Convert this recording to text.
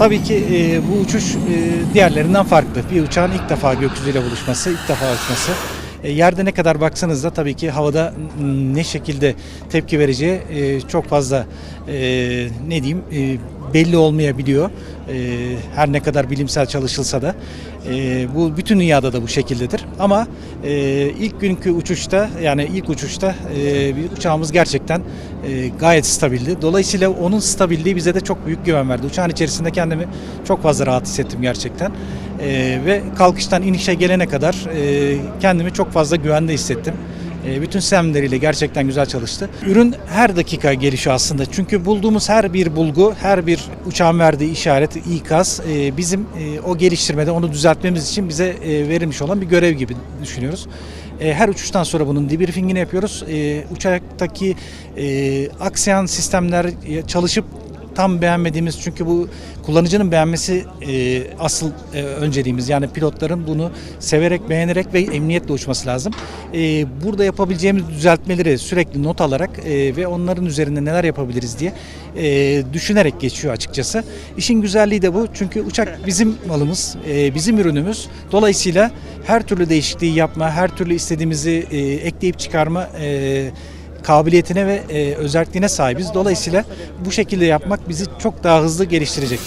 Tabii ki e, bu uçuş e, diğerlerinden farklı. Bir uçağın ilk defa gökyüzüyle buluşması, ilk defa uçması. E, yerde ne kadar baksanız da tabii ki havada ne şekilde tepki vereceği e, çok fazla e, ne diyeyim belli olmayabiliyor. Her ne kadar bilimsel çalışılsa da bu bütün dünyada da bu şekildedir. Ama ilk günkü uçuşta yani ilk uçuşta bir uçağımız gerçekten gayet stabildi. Dolayısıyla onun stabilliği bize de çok büyük güven verdi. Uçağın içerisinde kendimi çok fazla rahat hissettim gerçekten. E, ve kalkıştan inişe gelene kadar e, kendimi çok fazla güvende hissettim. E, bütün sistemleriyle gerçekten güzel çalıştı. Ürün her dakika gelişiyor aslında. Çünkü bulduğumuz her bir bulgu, her bir uçağın verdiği işaret, ikaz e, bizim e, o geliştirmede onu düzeltmemiz için bize e, verilmiş olan bir görev gibi düşünüyoruz. E, Her uçuştan sonra bunun debriefingini yapıyoruz. E, Uçaktaki e, aksayan sistemler e, çalışıp tam beğenmediğimiz çünkü bu kullanıcının beğenmesi e, asıl e, önceliğimiz. Yani pilotların bunu severek, beğenerek ve emniyetle uçması lazım. E, burada yapabileceğimiz düzeltmeleri sürekli not alarak e, ve onların üzerinde neler yapabiliriz diye e, düşünerek geçiyor açıkçası. İşin güzelliği de bu. Çünkü uçak bizim malımız, e, bizim ürünümüz. Dolayısıyla her türlü değişikliği yapma, her türlü istediğimizi e, ekleyip çıkarma e, kabiliyetine ve e, özelliğine sahibiz. Dolayısıyla bu şekilde yapmak bizi çok daha hızlı geliştirecek.